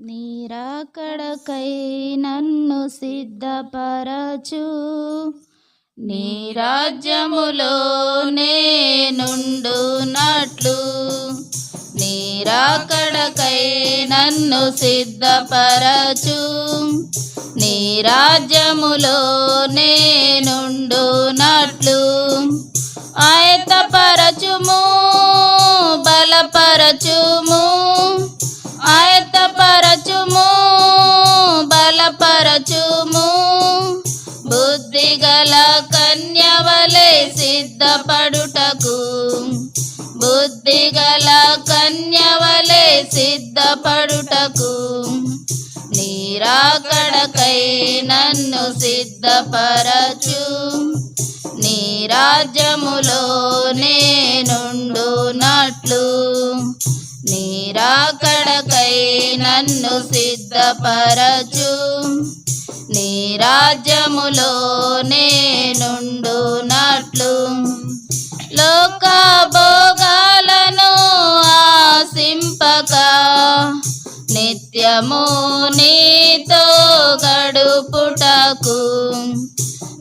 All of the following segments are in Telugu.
నీరాకడకై నన్ను సిద్ధపరచు. నీ రాజ్యములో నేనుండునట్లు. నీరాకడకై నన్ను సిద్ధపరచు. నీ రాజ్యములో నేనుండునట్లు. ఆయతపరచుము బలపరచుము. గల కన్యవలే సిద్ధపడుటకు. బుద్ధి గల కన్యవలే సిద్ధపడుటకు. నీరాకడకై నన్ను సిద్ధపరచు. నీ రాజ్యములో నేనుండునట్లు. నీరాకడకై నన్ను సిద్ధపరచు. నీ రాజ్యములో నేనుండునట్లు. లోక భోగాలను ఆశింపక నిత్యము నీతో గడుపుటకు.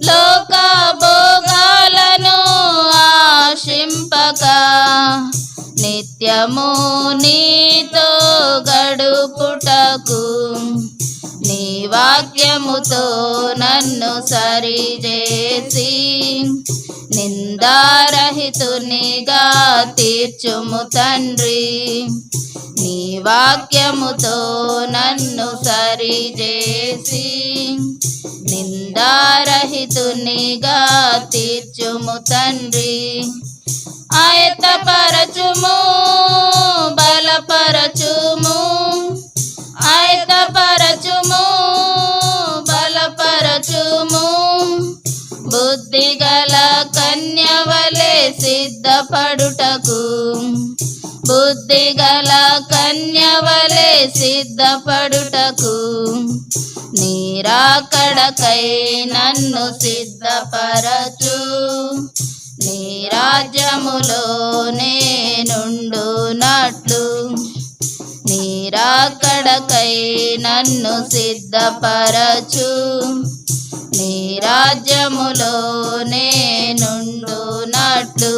లోక భోగాలను ఆశింపక నిత్యము నీతో గడుపుటకు. నీ వాక్యముతో నన్ను సరిచేసి నిందారహితునిగా తీర్చుము తండ్రి. నీ వాక్యముతో నన్ను సరిచేసి నిందారహితునిగా తీర్చుము తండ్రి. ఆయతపరచుము బలప బుద్ధిగల కన్యవలే సిద్ధపడుటకు. నీరాకడకై నన్ను సిద్ధపరచు. నీ రాజ్యములో నేనుండునట్లు. నీరాకడకై నన్ను సిద్ధపరచు. నీ రాజ్యములో నేనుండునట్లు.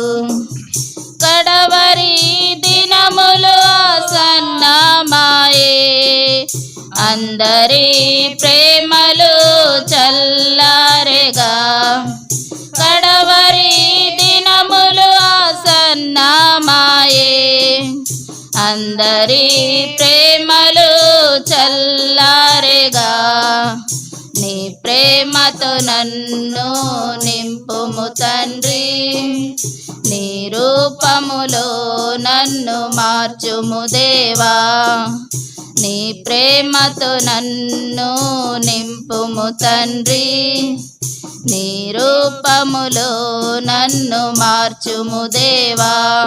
కడవ అందరి ప్రేమలు చల్లారెగా. కడవరి దినములు ఆసన్నమాయే. అందరి ప్రేమలు చల్లారెగా. నీ ప్రేమతో నన్ను నింపుము తండ్రి. నీ రూపములో నన్ను మార్చుము దేవా. నీ ప్రేమతో నన్ను నింపుము తండ్రి. నీ రూపములో నన్ను మార్చుము దేవా.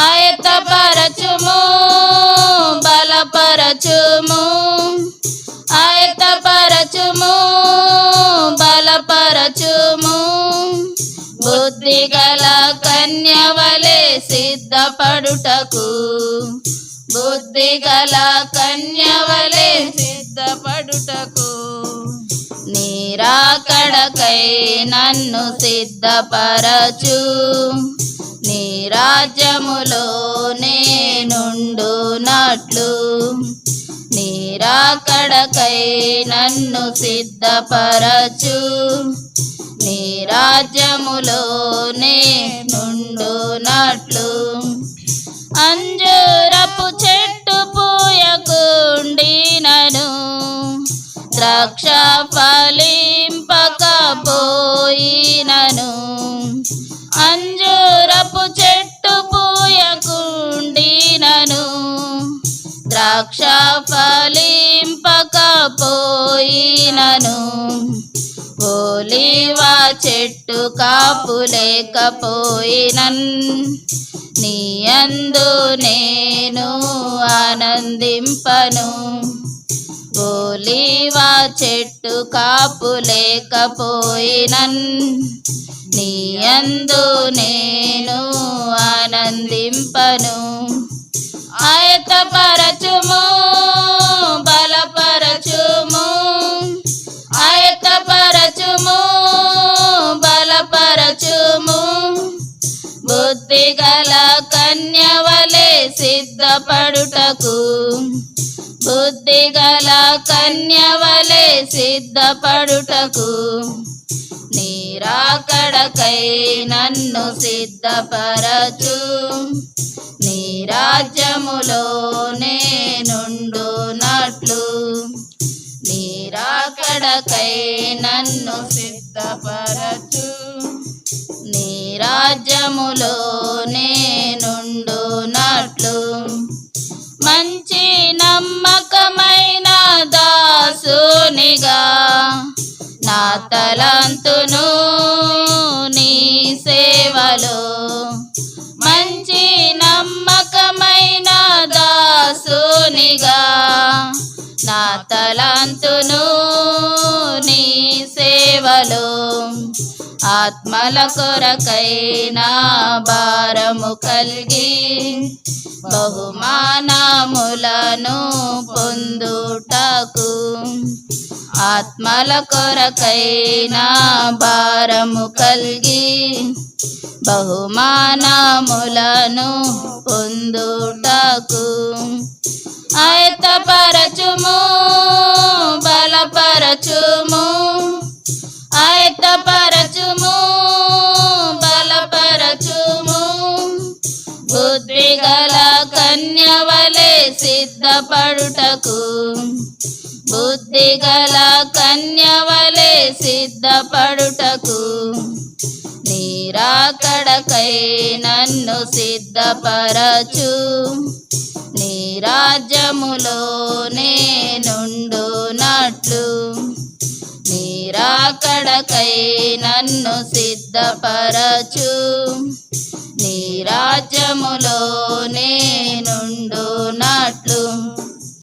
ఆయతపరచుము బలపరచుము. ఆయతపరచుము బలపరచుము. బుద్ధిగల కన్యవలే సిద్ధపడుటకు బుద్ధిగల కన్యవలే సిద్ధపడుటకు. నీరాకడకై నన్ను సిద్ధపరచు. నీరాజ్యములో నేనుండునట్లు. నీరాకడకై నన్ను సిద్ధపరచు. నీరాజ్యములో నేనుండునట్లు. అంజ ద్రాక్ష ఫలింపకపోయినను అంజూరపు చెట్టు పూయకుండినను ద్రాక్ష ఫలింపకపోయినను ఓలివా చెట్టు కాపు లేకపోయినన్. నీ అందు నేను ఆనందింపను. ఒలీవా చెట్టు కాపు లేకపోయినన్? నీ అందు నేను ఆనందింపను. ఆయతపరచుము బలపరచుము. ఆయతపరచుము బలపరచుము. బుద్ధిగల కన్యవలే సిద్ధపడుటకు బుద్ధి గల కన్యవలే సిద్ధపడుటకు. నీరాకడకై నన్ను సిద్ధపరచు. నీరాజ్యములో నేనుండునట్లు. నీరాకడకై నన్ను సిద్ధపరచు. నీ దాసునిగా నా తలంతును నీ సేవలో. మంచి నమ్మకమైన దాసునిగా నా తలంతును నీ సేవలో. ఆత్మల కొరకైనా భారము కలిగి బహుమానములను పొందుటకు ఆత్మల కొరకైనా భారము కలిగి బహుమానములను పొందుటకు ఆయతపరచుము బలపరచు సిద్ధపడుటకు. బుద్ధి గల కన్యవలే సిద్ధపడుటకు. నీరాకడకై నన్ను సిద్ధపరచు. నీ రాజ్యములో నేనుండునట్లు. నీరాకడకై నన్ను సిద్ధపరచు నీరాజ్యములో నేనుండునట్లు.